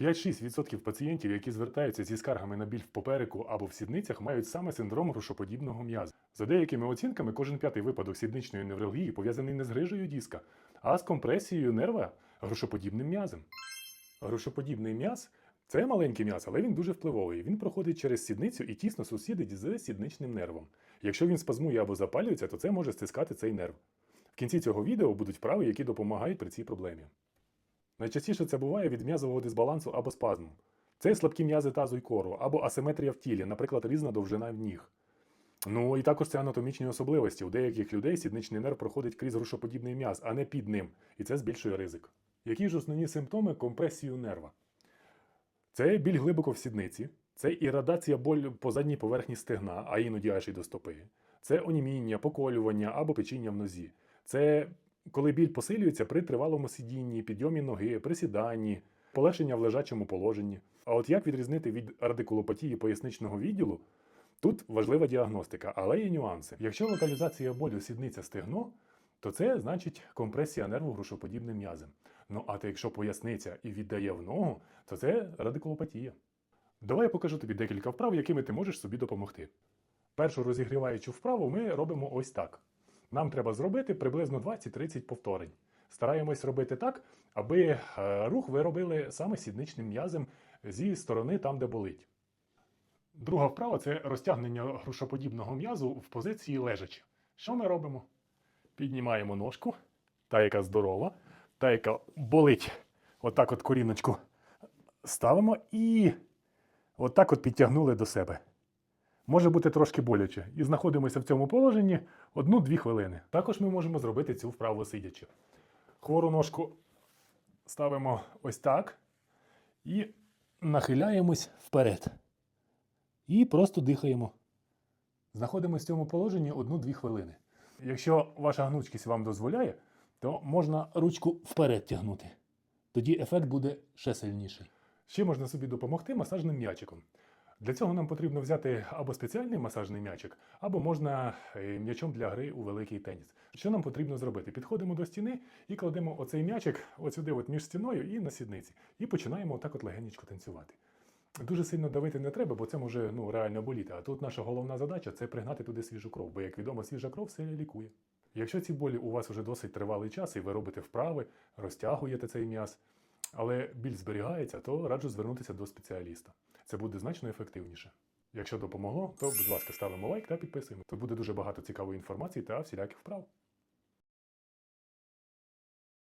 5-6% пацієнтів, які звертаються зі скаргами на біль в попереку або в сідницях, мають саме синдром грушоподібного м'яза. За деякими оцінками, кожен п'ятий випадок сідничної невралгії пов'язаний не з грижею диска, а з компресією нерва грушоподібним м'язом. Грушоподібний м'яз це маленький м'яз, але він дуже впливовий. Він проходить через сідницю і тісно сусідить з сідничним нервом. Якщо він спазмує або запалюється, то це може стискати цей нерв. В кінці цього відео будуть вправи, які допомагають при цій проблемі. Найчастіше це буває від м'язового дисбалансу або спазму. Це слабкі м'язи тазу й кору, або асиметрія в тілі, наприклад, різна довжина в ніг. Ну і також це анатомічні особливості. У деяких людей сідничний нерв проходить крізь грушоподібний м'яз, а не під ним, і це збільшує ризик. Які ж основні симптоми компресію нерва? Це біль глибоко в сідниці, це ірадація боль по задній поверхні стегна, а іноді аж і до стопи. Це оніміння, поколювання або печіння в нозі. Це коли біль посилюється при тривалому сидінні, підйомі ноги, присіданні, полегшення в лежачому положенні. А от як відрізнити від радикулопатії поясничного відділу? Тут важлива діагностика, але є нюанси. Якщо локалізація болю сідниця стегно, то це значить компресія нерву грушоподібним м'язем. Ну а то якщо поясниця і віддає в ногу, то це радикулопатія. Давай я покажу тобі декілька вправ, якими ти можеш собі допомогти. Першу розігріваючу вправу ми робимо ось так. Нам треба зробити приблизно 20-30 повторень. Стараємось робити так, аби е, рух ви робили саме сідничним м'язем зі сторони там, де болить. Друга вправа це розтягнення грушоподібного м'язу в позиції лежачи. Що ми робимо? Піднімаємо ножку, та, яка здорова, та, яка болить, отак от коріночку ставимо і отак от підтягнули до себе. Може бути трошки боляче. І знаходимося в цьому положенні одну-дві хвилини. Також ми можемо зробити цю вправу сидячи. Хвору ножку ставимо ось так і нахиляємось вперед. І просто дихаємо. Знаходимося в цьому положенні одну-дві хвилини. Якщо ваша гнучкість вам дозволяє, то можна ручку вперед тягнути. Тоді ефект буде ще сильніший. Ще можна собі допомогти масажним м'ячиком. Для цього нам потрібно взяти або спеціальний масажний м'ячик, або можна е, м'ячом для гри у великий теніс. Що нам потрібно зробити? Підходимо до стіни і кладемо оцей м'ячик от сюди, от між стіною і на сідниці. І починаємо отак от легенечко танцювати. Дуже сильно давити не треба, бо це може ну, реально боліти. А тут наша головна задача це пригнати туди свіжу кров, бо, як відомо, свіжа кров все лікує. Якщо ці болі у вас вже досить тривалий час, і ви робите вправи, розтягуєте цей м'яз, але біль зберігається, то раджу звернутися до спеціаліста. Це буде значно ефективніше. Якщо допомогло, то, будь ласка, ставимо лайк та підписуємо. Тут буде дуже багато цікавої інформації та всіляких вправ.